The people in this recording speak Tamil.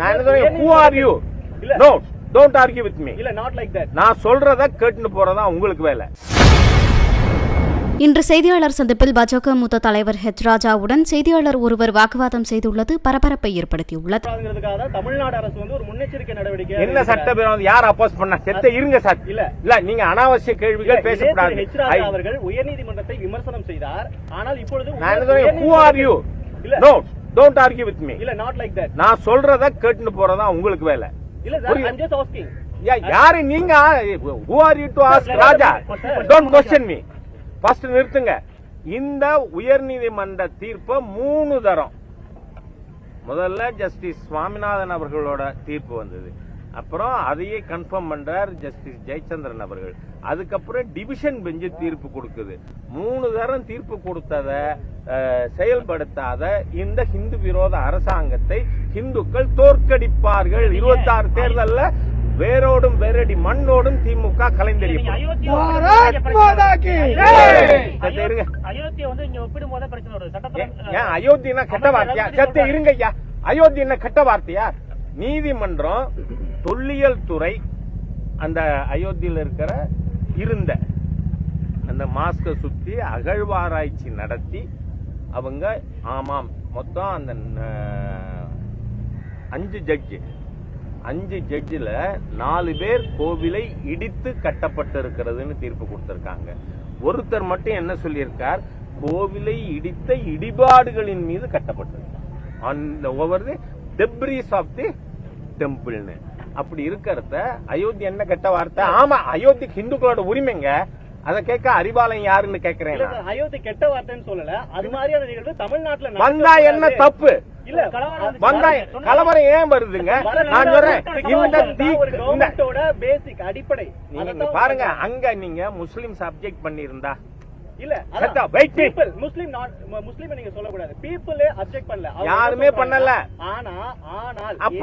நான் ஹூ ஆர் யூ இல்ல. No don't argue with me இல்ல நாட் லைக் தட் நான் சொல்றத கேட்டுன்னு போறதா உங்களுக்கு வேலை. இன்று செய்தியாளர் சந்திப்பில் பாஜக மூத்த தலைவர் ஹெச் ராஜாவுடன் செய்தியாளர் ஒருவர் வாக்குவாதம் செய்துள்ளது பரபரப்பை ஏற்படுத்தியுள்ளது. தமிழ்நாடு அரசு வந்து ஒரு முன்னெச்சரிக்கை நடவடிக்கை என்ன சட்டபேரம் யார் அப்போஸ் பண்ண? செத்த இருங்க சார். இல்ல. இல்ல நீங்க அனாவசிய கேள்விகள் பேசக்கூடாது. ஹெச் ராஜா அவர்கள் உயர்நீதிமன்றத்தை விமர்சனம் செய்தார். ஆனால் இப்பொழுது நான் ஹூ ஆர் யூ இல்ல. No don't argue with me இல்ல நாட் லைக் தட் நான் சொல்றத கேட்டுன்னு போறதா உங்களுக்கு வேலை. இல்ல சார் புரியுது. ஐம் ஜஸ்ட் ஆஸ்கிங் யாரு நீங்க? Who are you to ask Raja? Don't question me first நிறுத்துங்க. இந்த உயர்நீதிமன்ற தீர்ப்பை மூணு தரம். முதல்ல ஜஸ்டிஸ் சுவாமிநாதன் அவர்களோட தீர்ப்பு வந்தது. அப்புறம் அதையே கன்ஃபார்ம் பண்றார் ஜஸ்டிஸ் ஜெயச்சந்திரன் அவர்கள். அதுக்கப்புறம் டிவிஷன் பெஞ்சு தீர்ப்பு கொடுக்குது. மூணு தரம் தீர்ப்பு கொடுத்தத செயல்படுத்தாத இந்த ஹிந்து விரோத அரசாங்கத்தை இந்துக்கள் தோற்கடிப்பார்கள். இருபத்தாறு தேர்தல்ல வேரோடும் வேரடி மண்ணோடும் திமுக ஏன் அயோத்தினா கெட்ட வார்த்தையா? சத்த இருங்க ஐயா அயோத்தி என்ன கெட்ட வார்த்தையா? நீதிமன்றம் தொல்லியல் துறை அந்த அயோத்தியில் இருக்கிற இருந்த அந்த மாஸ்க சுத்தி அகழ்வாராய்ச்சி நடத்தி அவங்க ஆமாம் மொத்தம் அந்த அஞ்சு ஜட்ஜு அஞ்சு ஜட்ஜில் நாலு பேர் கோவிலை இடித்து கட்டப்பட்டிருக்கிறதுன்னு தீர்ப்பு கொடுத்துருக்காங்க. ஒருத்தர் மட்டும் என்ன சொல்லியிருக்கார்? கோவிலை இடித்த இடிபாடுகளின் மீது கட்டப்பட்டிருக்கு அந்த over the debris of the டெம்பிள்னு அப்படி இருக்கிறத அயோத்தி என்ன கெட்ட வார்த்தை? ஆமா அயோத்தி ஹிந்துக்களோட உரிமைங்க. அதை கேட்க அறிவாலயம் யாருன்னு கேக்குறேன் அயோத்தி கெட்ட வார்த்தைன்னு சொல்லல. அது மாதிரியான நிகழ்வு தமிழ்நாட்டுல வந்தா என்ன தப்பு? இல்ல கலவரம் வந்தா கலவரம் ஏன் வருதுங்க? நான் சொல்றேன் பேசிக் அடிப்படை. பாருங்க. அங்க நீங்க முஸ்லிம்ஸ் அப்ஜெக்ட் பண்ணியிருந்தா. இல்ல முஸ்லிம் முஸ்லிம் நீங்க சொல்லக்கூடாது. பீப்புளே அப்செக்ட் பண்ணல. யாருமே? பண்ணல. ஆனா ஆனால் அப்ப